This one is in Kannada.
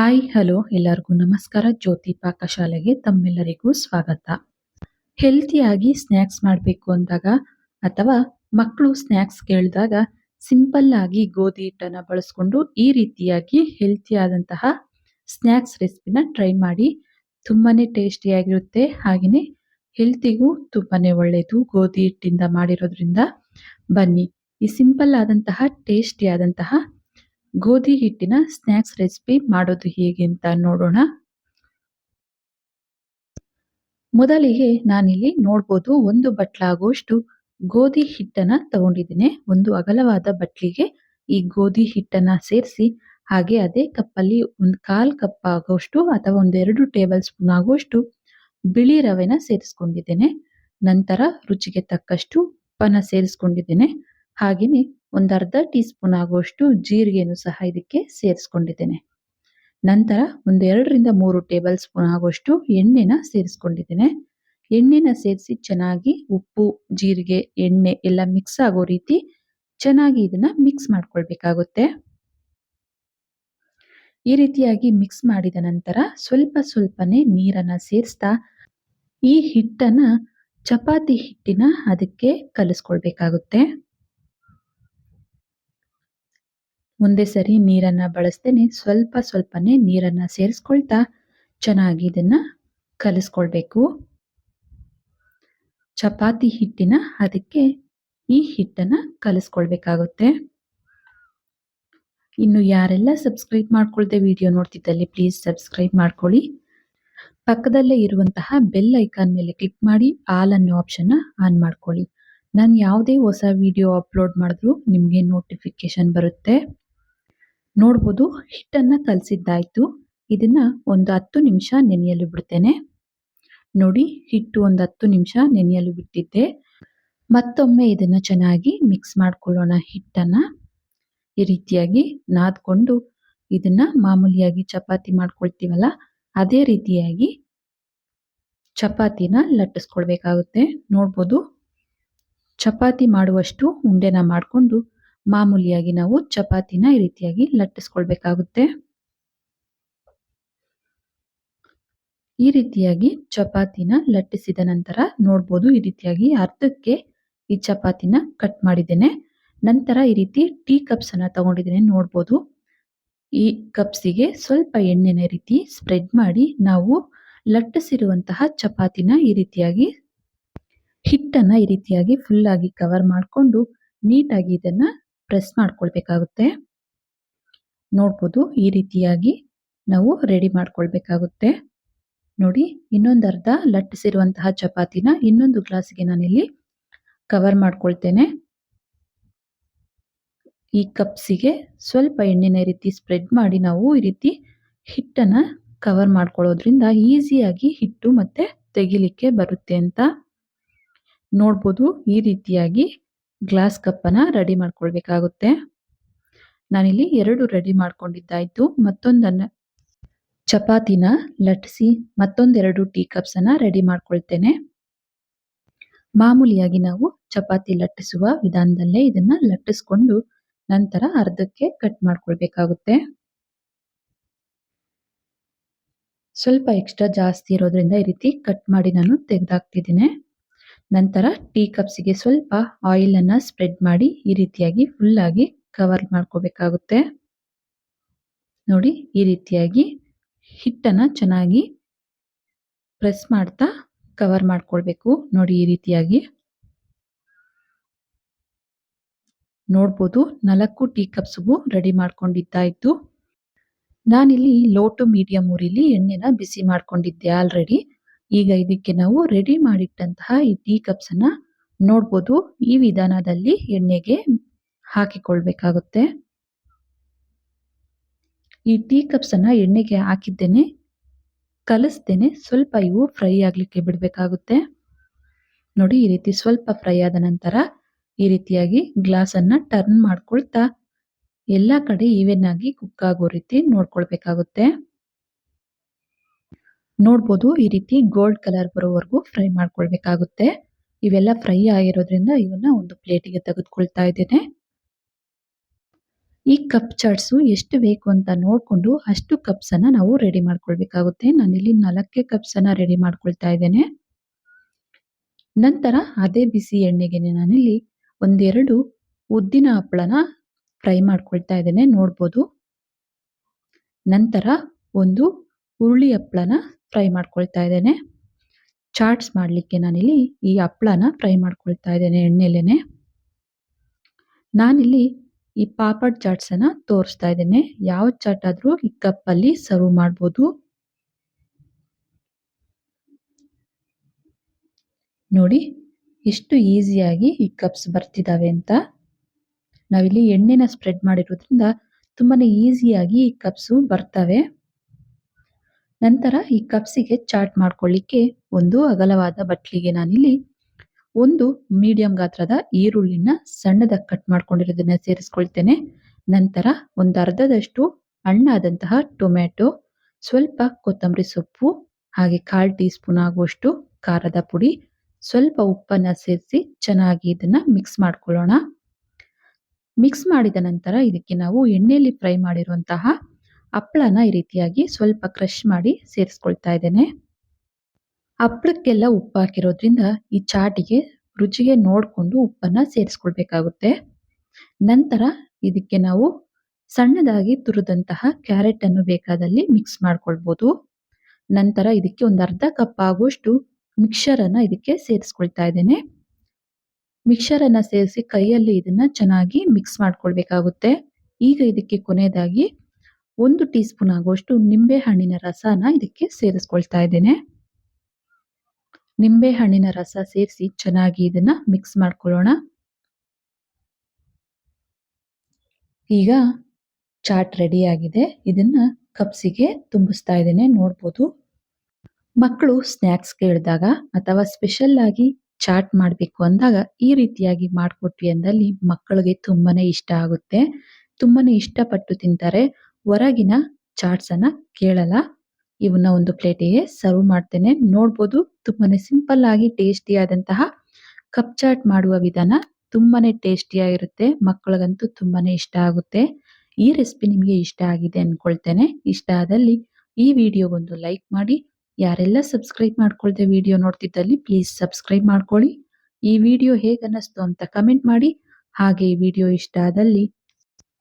ಹಾಯ್ ಹಲೋ ಎಲ್ಲರಿಗೂ ನಮಸ್ಕಾರ. ಜ್ಯೋತಿ ಪಾಕಶಾಲೆಗೆ ತಮ್ಮೆಲ್ಲರಿಗೂ ಸ್ವಾಗತ. ಹೆಲ್ತಿಯಾಗಿ ಸ್ನ್ಯಾಕ್ಸ್ ಮಾಡಬೇಕು ಅಂದಾಗ ಅಥವಾ ಮಕ್ಕಳು ಸ್ನ್ಯಾಕ್ಸ್ ಕೇಳಿದಾಗ ಸಿಂಪಲ್ ಆಗಿ ಗೋಧಿ ಹಿಟ್ಟನ್ನು ಬಳಸ್ಕೊಂಡು ಈ ರೀತಿಯಾಗಿ ಹೆಲ್ತಿ ಆದಂತಹ ಸ್ನ್ಯಾಕ್ಸ್ ರೆಸಿಪಿನ ಟ್ರೈ ಮಾಡಿ ತುಂಬಾನೇ ಟೇಸ್ಟಿಯಾಗಿರುತ್ತೆ ಹಾಗೆಯೇ ಹೆಲ್ತಿಗೂ ತುಂಬಾನೇ ಒಳ್ಳೆಯದು ಗೋಧಿ ಹಿಟ್ಟಿಂದ ಮಾಡಿರೋದ್ರಿಂದ. ಬನ್ನಿ, ಈ ಸಿಂಪಲ್ ಆದಂತಹ ಟೇಸ್ಟಿ ಆದಂತಹ ಗೋಧಿ ಹಿಟ್ಟಿನ ಸ್ನ್ಯಾಕ್ಸ್ ರೆಸಿಪಿ ಮಾಡೋದು ಹೇಗೆ ಅಂತ ನೋಡೋಣ. ಮೊದಲಿಗೆ ನಾನಿಲ್ಲಿ ನೋಡ್ಬೋದು ಒಂದು ಬಟ್ಲಾಗುವಷ್ಟು ಗೋಧಿ ಹಿಟ್ಟನ್ನ ತಗೊಂಡಿದ್ದೀನಿ. ಒಂದು ಅಗಲವಾದ ಬಟ್ಲಿಗೆ ಈ ಗೋಧಿ ಹಿಟ್ಟನ್ನ ಸೇರಿಸಿ, ಹಾಗೆ ಅದೇ ಕಪ್ಪಲ್ಲಿ ಒಂದು ಕಾಲು ಕಪ್ ಆಗುವಷ್ಟು ಅಥವಾ ಒಂದೆರಡು ಟೇಬಲ್ ಸ್ಪೂನ್ ಆಗುವಷ್ಟು ಬಿಳಿ ರವೆನ ಸೇರಿಸ್ಕೊಂಡಿದ್ದೇನೆ. ನಂತರ ರುಚಿಗೆ ತಕ್ಕಷ್ಟು ಉಪ್ಪನ್ನ ಸೇರಿಸ್ಕೊಂಡಿದ್ದೇನೆ. ಹಾಗೆಯೇ ಒಂದು ಅರ್ಧ ಟೀ ಸ್ಪೂನ್ ಆಗುವಷ್ಟು ಜೀರಿಗೆಯನ್ನು ಸಹ ಇದಕ್ಕೆ ಸೇರಿಸ್ಕೊಂಡಿದ್ದೇನೆ. ನಂತರ ಒಂದು ಎರಡರಿಂದ ಮೂರು ಟೇಬಲ್ ಸ್ಪೂನ್ ಆಗುವಷ್ಟು ಎಣ್ಣೆನ ಸೇರಿಸ್ಕೊಂಡಿದ್ದೇನೆ. ಎಣ್ಣೆನ ಸೇರಿಸಿ ಚೆನ್ನಾಗಿ ಉಪ್ಪು, ಜೀರಿಗೆ, ಎಣ್ಣೆ ಎಲ್ಲ ಮಿಕ್ಸ್ ಆಗೋ ರೀತಿ ಚೆನ್ನಾಗಿ ಇದನ್ನ ಮಿಕ್ಸ್ ಮಾಡ್ಕೊಳ್ಬೇಕಾಗುತ್ತೆ. ಈ ರೀತಿಯಾಗಿ ಮಿಕ್ಸ್ ಮಾಡಿದ ನಂತರ ಸ್ವಲ್ಪ ಸ್ವಲ್ಪನೇ ನೀರನ್ನ ಸೇರಿಸ್ತಾ ಈ ಹಿಟ್ಟನ್ನ ಚಪಾತಿ ಹಿಟ್ಟಿನ ಅದಕ್ಕೆ ಕಲಿಸ್ಕೊಳ್ಬೇಕಾಗುತ್ತೆ. ಮುಂದೆ ಸರಿ ನೀರನ್ನು ಬಳಸ್ತೇನೆ. ಸ್ವಲ್ಪ ಸ್ವಲ್ಪನೇ ನೀರನ್ನು ಸೇರಿಸ್ಕೊಳ್ತಾ ಚೆನ್ನಾಗಿ ಇದನ್ನು ಕಲಿಸ್ಕೊಳ್ಬೇಕು. ಚಪಾತಿ ಹಿಟ್ಟಿನ ಅದಕ್ಕೆ ಈ ಹಿಟ್ಟನ್ನು ಕಲಿಸ್ಕೊಳ್ಬೇಕಾಗುತ್ತೆ. ಇನ್ನು ಯಾರೆಲ್ಲ ಸಬ್ಸ್ಕ್ರೈಬ್ ಮಾಡ್ಕೊಳ್ದೆ ವಿಡಿಯೋ ನೋಡ್ತಿದ್ದಲ್ಲಿ ಪ್ಲೀಸ್ ಸಬ್ಸ್ಕ್ರೈಬ್ ಮಾಡ್ಕೊಳ್ಳಿ. ಪಕ್ಕದಲ್ಲೇ ಇರುವಂತಹ ಬೆಲ್ ಐಕಾನ್ ಮೇಲೆ ಕ್ಲಿಕ್ ಮಾಡಿ ಆಲ್ ಅನ್ನೋ ಆಪ್ಷನ್ನ ಆನ್ ಮಾಡ್ಕೊಳ್ಳಿ. ನಾನು ಯಾವುದೇ ಹೊಸ ವಿಡಿಯೋ ಅಪ್ಲೋಡ್ ಮಾಡಿದ್ರು ನಿಮಗೆ ನೋಟಿಫಿಕೇಶನ್ ಬರುತ್ತೆ. ನೋಡ್ಬೋದು, ಹಿಟ್ಟನ್ನು ಕಲಸಿದ್ದಾಯಿತು. ಇದನ್ನು ಒಂದು ಹತ್ತು ನಿಮಿಷ ನೆನೆಯಲು ಬಿಡ್ತೇನೆ. ನೋಡಿ, ಹಿಟ್ಟು ಒಂದು ಹತ್ತು ನಿಮಿಷ ನೆನೆಯಲು ಬಿಟ್ಟಿದ್ದೆ. ಮತ್ತೊಮ್ಮೆ ಇದನ್ನು ಚೆನ್ನಾಗಿ ಮಿಕ್ಸ್ ಮಾಡ್ಕೊಳ್ಳೋಣ ಹಿಟ್ಟನ್ನು. ಈ ರೀತಿಯಾಗಿ ನಾದ್ಕೊಂಡು ಇದನ್ನು ಮಾಮೂಲಿಯಾಗಿ ಚಪಾತಿ ಮಾಡ್ಕೊಳ್ತೀವಲ್ಲ, ಅದೇ ರೀತಿಯಾಗಿ ಚಪಾತಿನ ಲಟ್ಟಿಸ್ಕೊಳ್ಬೇಕಾಗುತ್ತೆ. ನೋಡ್ಬೋದು, ಚಪಾತಿ ಮಾಡುವಷ್ಟು ಉಂಡೆನ ಮಾಡಿಕೊಂಡು ಮಾಮೂಲಿಯಾಗಿ ನಾವು ಚಪಾತಿನ ಈ ರೀತಿಯಾಗಿ ಲಟ್ಟಿಸ್ಕೊಳ್ಬೇಕಾಗುತ್ತೆ. ಈ ರೀತಿಯಾಗಿ ಚಪಾತಿನ ಲಟ್ಟಿಸಿದ ನಂತರ ನೋಡ್ಬೋದು ಈ ರೀತಿಯಾಗಿ ಅರ್ಧಕ್ಕೆ ಈ ಚಪಾತಿನ ಕಟ್ ಮಾಡಿದ್ದೇನೆ. ನಂತರ ಈ ರೀತಿ ಟೀ ಕಪ್ಸ್ ಅನ್ನ ತಗೊಂಡಿದ್ದೇನೆ ನೋಡ್ಬೋದು. ಈ ಕಪ್ಸಿಗೆ ಸ್ವಲ್ಪ ಎಣ್ಣೆನ ರೀತಿ ಸ್ಪ್ರೆಡ್ ಮಾಡಿ ನಾವು ಲಟ್ಟಿಸಿರುವಂತಹ ಚಪಾತಿನ ಈ ರೀತಿಯಾಗಿ ಹಿಟ್ಟನ್ನ ಈ ರೀತಿಯಾಗಿ ಫುಲ್ ಆಗಿ ಕವರ್ ಮಾಡಿಕೊಂಡು ನೀಟಾಗಿ ಇದನ್ನ ಪ್ರೆಸ್ ಮಾಡ್ಕೊಳ್ಬೇಕಾಗುತ್ತೆ. ನೋಡ್ಬೋದು ಈ ರೀತಿಯಾಗಿ ನಾವು ರೆಡಿ ಮಾಡ್ಕೊಳ್ಬೇಕಾಗುತ್ತೆ. ನೋಡಿ, ಇನ್ನೊಂದು ಅರ್ಧ ಲಟ್ಟಿಸಿರುವಂತಹ ಚಪಾತಿನ ಇನ್ನೊಂದು ಗ್ಲಾಸ್ಗೆ ನಾನಿಲ್ಲಿ ಕವರ್ ಮಾಡ್ಕೊಳ್ತೇನೆ. ಈ ಕಪ್ಸಿಗೆ ಸ್ವಲ್ಪ ಎಣ್ಣೆನ ರೀತಿ ಸ್ಪ್ರೆಡ್ ಮಾಡಿ ನಾವು ಈ ರೀತಿ ಹಿಟ್ಟನ್ನು ಕವರ್ ಮಾಡ್ಕೊಳ್ಳೋದ್ರಿಂದ ಈಸಿಯಾಗಿ ಹಿಟ್ಟು ಮತ್ತೆ ತೆಗಿಲಿಕ್ಕೆ ಬರುತ್ತೆ ಅಂತ. ನೋಡ್ಬೋದು ಈ ರೀತಿಯಾಗಿ ಗ್ಲಾಸ್ ಕಪ್ಪನ್ನ ರೆಡಿ ಮಾಡ್ಕೊಳ್ಬೇಕಾಗುತ್ತೆ. ನಾನಿಲ್ಲಿ ಎರಡು ರೆಡಿ ಮಾಡ್ಕೊಂಡಿದ್ದಾಯ್ತು. ಮತ್ತೊಂದನ್ನು ಚಪಾತಿನ ಲಟ್ಟಿಸಿ ಮತ್ತೊಂದೆರಡು ಟೀ ಕಪ್ಸ್ ಅನ್ನ ರೆಡಿ ಮಾಡ್ಕೊಳ್ತೇನೆ. ಮಾಮೂಲಿಯಾಗಿ ನಾವು ಚಪಾತಿ ಲಟ್ಟಿಸುವ ವಿಧಾನದಲ್ಲೇ ಇದನ್ನ ಲಟ್ಟಿಸ್ಕೊಂಡು ನಂತರ ಅರ್ಧಕ್ಕೆ ಕಟ್ ಮಾಡ್ಕೊಳ್ಬೇಕಾಗುತ್ತೆ. ಸ್ವಲ್ಪ ಎಕ್ಸ್ಟ್ರಾ ಜಾಸ್ತಿ ಇರೋದ್ರಿಂದ ಈ ರೀತಿ ಕಟ್ ಮಾಡಿ ನಾನು ತೆಗೆದಾಕ್ತಿದ್ದೀನಿ. ನಂತರ ಟೀ ಕಪ್ಸಿಗೆ ಸ್ವಲ್ಪ ಆಯಿಲ್ ಅನ್ನ ಸ್ಪ್ರೆಡ್ ಮಾಡಿ ಈ ರೀತಿಯಾಗಿ ಫುಲ್ ಆಗಿ ಕವರ್ ಮಾಡ್ಕೋಬೇಕಾಗುತ್ತೆ. ನೋಡಿ, ಈ ರೀತಿಯಾಗಿ ಹಿಟ್ಟನ್ನ ಚೆನ್ನಾಗಿ ಪ್ರೆಸ್ ಮಾಡ್ತಾ ಕವರ್ ಮಾಡ್ಕೊಳ್ಬೇಕು. ನೋಡಿ, ಈ ರೀತಿಯಾಗಿ. ನೋಡ್ಬೋದು, ನಾಲ್ಕು ಟೀ ಕಪ್ಸ್ಗೂ ರೆಡಿ ಮಾಡ್ಕೊಂಡಿದ್ದಾಯ್ತು. ನಾನಿಲ್ಲಿ ಲೋ ಟು ಮೀಡಿಯಂ ಊರಿಲಿ ಎಣ್ಣೆನ ಬಿಸಿ ಮಾಡ್ಕೊಂಡಿದ್ದೆ ಆಲ್ರೆಡಿ ಈಗ ಇದಕ್ಕೆ ನಾವು ರೆಡಿ ಮಾಡಿಟ್ಟಂತಹ ಈ ಟೀ ಕಪ್ಸ್ ಅನ್ನ ನೋಡ್ಬೋದು. ಈ ವಿಧಾನದಲ್ಲಿ ಎಣ್ಣೆಗೆ ಹಾಕಿಕೊಳ್ಬೇಕಾಗುತ್ತೆ. ಈ ಟೀ ಕಪ್ಸ್ ಅನ್ನ ಎಣ್ಣೆಗೆ ಹಾಕಿದ್ದೇನೆ. ಕಲಿಸ್ತೇನೆ ಸ್ವಲ್ಪ ಇವು ಫ್ರೈ ಆಗ್ಲಿಕ್ಕೆ ಬಿಡಬೇಕಾಗುತ್ತೆ. ನೋಡಿ, ಈ ರೀತಿ ಸ್ವಲ್ಪ ಫ್ರೈ ಆದ ನಂತರ ಈ ರೀತಿಯಾಗಿ ಗ್ಲಾಸ್ ಅನ್ನ ಟರ್ನ್ ಮಾಡ್ಕೊಳ್ತಾ ಎಲ್ಲ ಕಡೆ ಈವೆನ್ ಆಗಿ ಕುಕ್ ಆಗೋ ರೀತಿ ನೋಡ್ಕೊಳ್ಬೇಕಾಗುತ್ತೆ. ನೋಡ್ಬೋದು ಈ ರೀತಿ ಗೋಲ್ಡ್ ಕಲರ್ ಬರೋವರೆಗೂ ಫ್ರೈ ಮಾಡ್ಕೊಳ್ಬೇಕಾಗುತ್ತೆ. ಇವೆಲ್ಲ ಫ್ರೈ ಆಗಿರೋದ್ರಿಂದ ಇವನ್ನ ಒಂದು ಪ್ಲೇಟಿಗೆ ತೆಗೆದುಕೊಳ್ತಾ ಇದ್ದೇನೆ. ಈ ಕಪ್ ಚಾಟ್ಸು ಎಷ್ಟು ಬೇಕು ಅಂತ ನೋಡ್ಕೊಂಡು ಅಷ್ಟು ಕಪ್ಸ್ ಅನ್ನ ನಾವು ರೆಡಿ ಮಾಡ್ಕೊಳ್ಬೇಕಾಗುತ್ತೆ. ನಾನಿಲ್ಲಿ ನಾಲ್ಕೇ ಕಪ್ಸ್ ಅನ್ನ ರೆಡಿ ಮಾಡ್ಕೊಳ್ತಾ ಇದ್ದೇನೆ. ನಂತರ ಅದೇ ಬಿಸಿ ಎಣ್ಣೆಗೆ ನಾನಿಲ್ಲಿ ಒಂದೆರಡು ಉದ್ದಿನ ಹಪ್ಪಳನ ಫ್ರೈ ಮಾಡ್ಕೊಳ್ತಾ ಇದ್ದೇನೆ, ನೋಡ್ಬೋದು. ನಂತರ ಒಂದು ಹುರುಳಿ ಹಪ್ಪಳನ ಫ್ರೈ ಮಾಡ್ಕೊಳ್ತಾ ಇದ್ದೇನೆ. ಚಾಟ್ಸ್ ಮಾಡಲಿಕ್ಕೆ ನಾನಿಲ್ಲಿ ಈ ಹಪ್ಪಳನ ಫ್ರೈ ಮಾಡ್ಕೊಳ್ತಾ ಇದ್ದೇನೆ ಎಣ್ಣೆಲೇನೆ. ನಾನಿಲ್ಲಿ ಈ ಪಾಪಡ್ ಚಾಟ್ಸ್ ಅನ್ನ ತೋರಿಸ್ತಾ ಇದ್ದೇನೆ. ಯಾವ ಚಾಟ್ ಆದರೂ ಈ ಕಪ್ಪಲ್ಲಿ ಸರ್ವ್ ಮಾಡ್ಬೋದು. ನೋಡಿ, ಎಷ್ಟು ಈಸಿಯಾಗಿ ಈ ಕಪ್ಸ್ ಬರ್ತಿದ್ದಾವೆ ಅಂತ. ನಾವಿಲ್ಲಿ ಎಣ್ಣೆನ ಸ್ಪ್ರೆಡ್ ಮಾಡಿರೋದ್ರಿಂದ ತುಂಬಾನೇ ಈಸಿಯಾಗಿ ಈ ಕಪ್ಸು ಬರ್ತವೆ. ನಂತರ ಈ ಕಪ್ಸಿಗೆ ಚಾಟ್ ಮಾಡ್ಕೊಳ್ಳಿಕ್ಕೆ ಒಂದು ಅಗಲವಾದ ಬಟ್ಲಿಗೆ ನಾನಿಲ್ಲಿ ಒಂದು ಮೀಡಿಯಂ ಗಾತ್ರದ ಈರುಳ್ಳಿನ ಸಣ್ಣದಾಗಿ ಕಟ್ ಮಾಡ್ಕೊಂಡಿರೋದನ್ನ ಸೇರಿಸ್ಕೊಳ್ತೇನೆ. ನಂತರ ಒಂದು ಅರ್ಧದಷ್ಟು ಹಣ್ಣಾದಂತಹ ಟೊಮ್ಯಾಟೊ, ಸ್ವಲ್ಪ ಕೊತ್ತಂಬರಿ ಸೊಪ್ಪು, ಹಾಗೆ ಕಾಲು ಟೀ ಸ್ಪೂನ್ ಆಗುವಷ್ಟು ಖಾರದ ಪುಡಿ, ಸ್ವಲ್ಪ ಉಪ್ಪನ್ನ ಸೇರಿಸಿ ಚೆನ್ನಾಗಿ ಇದನ್ನ ಮಿಕ್ಸ್ ಮಾಡ್ಕೊಳ್ಳೋಣ. ಮಿಕ್ಸ್ ಮಾಡಿದ ನಂತರ ಇದಕ್ಕೆ ನಾವು ಎಣ್ಣೆಯಲ್ಲಿ ಫ್ರೈ ಮಾಡಿರುವಂತಹ ಹಪ್ಪಳನ ಈ ರೀತಿಯಾಗಿ ಸ್ವಲ್ಪ ಕ್ರಷ್ ಮಾಡಿ ಸೇರಿಸ್ಕೊಳ್ತಾ ಇದ್ದೇನೆ. ಹಪ್ಪಳಕ್ಕೆಲ್ಲ ಉಪ್ಪು ಹಾಕಿರೋದ್ರಿಂದ ಈ ಚಾಟಿಗೆ ರುಚಿಗೆ ನೋಡಿಕೊಂಡು ಉಪ್ಪನ್ನು ಸೇರಿಸ್ಕೊಳ್ಬೇಕಾಗುತ್ತೆ. ನಂತರ ಇದಕ್ಕೆ ನಾವು ಸಣ್ಣದಾಗಿ ತುರಿದಂತಹ ಕ್ಯಾರೆಟ್ ಅನ್ನು ಬೇಕಾದಲ್ಲಿ ಮಿಕ್ಸ್ ಮಾಡ್ಕೊಳ್ಬೋದು. ನಂತರ ಇದಕ್ಕೆ ಒಂದು ಅರ್ಧ ಕಪ್ ಆಗುವಷ್ಟು ಮಿಕ್ಸರ್ ಇದಕ್ಕೆ ಸೇರಿಸ್ಕೊಳ್ತಾ ಇದ್ದೇನೆ. ಮಿಕ್ಸರ್ ಅನ್ನ ಸೇರಿಸಿ ಕೈಯಲ್ಲಿ ಇದನ್ನ ಚೆನ್ನಾಗಿ ಮಿಕ್ಸ್ ಮಾಡ್ಕೊಳ್ಬೇಕಾಗುತ್ತೆ. ಈಗ ಇದಕ್ಕೆ ಕೊನೆಯದಾಗಿ ಒಂದು ಟೀ ಸ್ಪೂನ್ ಆಗುವಷ್ಟು ನಿಂಬೆ ಹಣ್ಣಿನ ರಸನ ಇದಕ್ಕೆ ಸೇರಿಸ್ಕೊಳ್ತಾ ಇದ್ದೇನೆ. ನಿಂಬೆ ಹಣ್ಣಿನ ರಸ ಸೇರಿಸಿ ಚೆನ್ನಾಗಿ ಇದನ್ನ ಮಿಕ್ಸ್ ಮಾಡ್ಕೊಳ್ಳೋಣ. ಈಗ ಚಾಟ್ ರೆಡಿ ಆಗಿದೆ. ಇದನ್ನ ಕಪ್ಸಿಗೆ ತುಂಬಿಸ್ತಾ ಇದ್ದೇನೆ, ನೋಡ್ಬೋದು. ಮಕ್ಕಳು ಸ್ನ್ಯಾಕ್ಸ್ ಕೇಳಿದಾಗ ಅಥವಾ ಸ್ಪೆಷಲ್ ಆಗಿ ಚಾಟ್ ಮಾಡಬೇಕು ಅಂದಾಗ ಈ ರೀತಿಯಾಗಿ ಮಾಡಿಕೊಟ್ವಿ ಅಂದಲ್ಲಿ ಮಕ್ಕಳಿಗೆ ತುಂಬಾನೇ ಇಷ್ಟ ಆಗುತ್ತೆ. ತುಂಬಾನೇ ಇಷ್ಟಪಟ್ಟು ತಿಂತಾರೆ. ಹೊರಗಿನ ಚಾಟ್ಸ್ ಅನ್ನ ಕೇಳಲ್ಲ. ಇವನ್ನ ಒಂದು ಪ್ಲೇಟಿಗೆ ಸರ್ವ್ ಮಾಡ್ತೇನೆ. ನೋಡ್ಬೋದು, ತುಂಬಾನೇ ಸಿಂಪಲ್ ಆಗಿ ಟೇಸ್ಟಿ ಆದಂತಹ ಕಪ್ ಚಾಟ್ ಮಾಡುವ ವಿಧಾನ ತುಂಬಾನೇ ಟೇಸ್ಟಿಯಾಗಿರುತ್ತೆ ಮಕ್ಕಳಿಗಂತೂ ತುಂಬಾನೇ ಇಷ್ಟ ಆಗುತ್ತೆ. ಈ ರೆಸಿಪಿ ನಿಮಗೆ ಇಷ್ಟ ಆಗಿದೆ ಅನ್ಕೊಳ್ತೇನೆ. ಇಷ್ಟ ಆದಲ್ಲಿ ಈ ವಿಡಿಯೋಗೊಂದು ಲೈಕ್ ಮಾಡಿ. ಯಾರೆಲ್ಲ ಸಬ್ಸ್ಕ್ರೈಬ್ ಮಾಡ್ಕೊಳ್ದೆ ವಿಡಿಯೋ ನೋಡ್ತಿದ್ದಲ್ಲಿ ಪ್ಲೀಸ್ ಸಬ್ಸ್ಕ್ರೈಬ್ ಮಾಡ್ಕೊಳ್ಳಿ. ಈ ವಿಡಿಯೋ ಹೇಗೆ ಅನ್ನಿಸ್ತು ಅಂತ ಕಮೆಂಟ್ ಮಾಡಿ. ಹಾಗೆ ಈ ವಿಡಿಯೋ ಇಷ್ಟ ಆದಲ್ಲಿ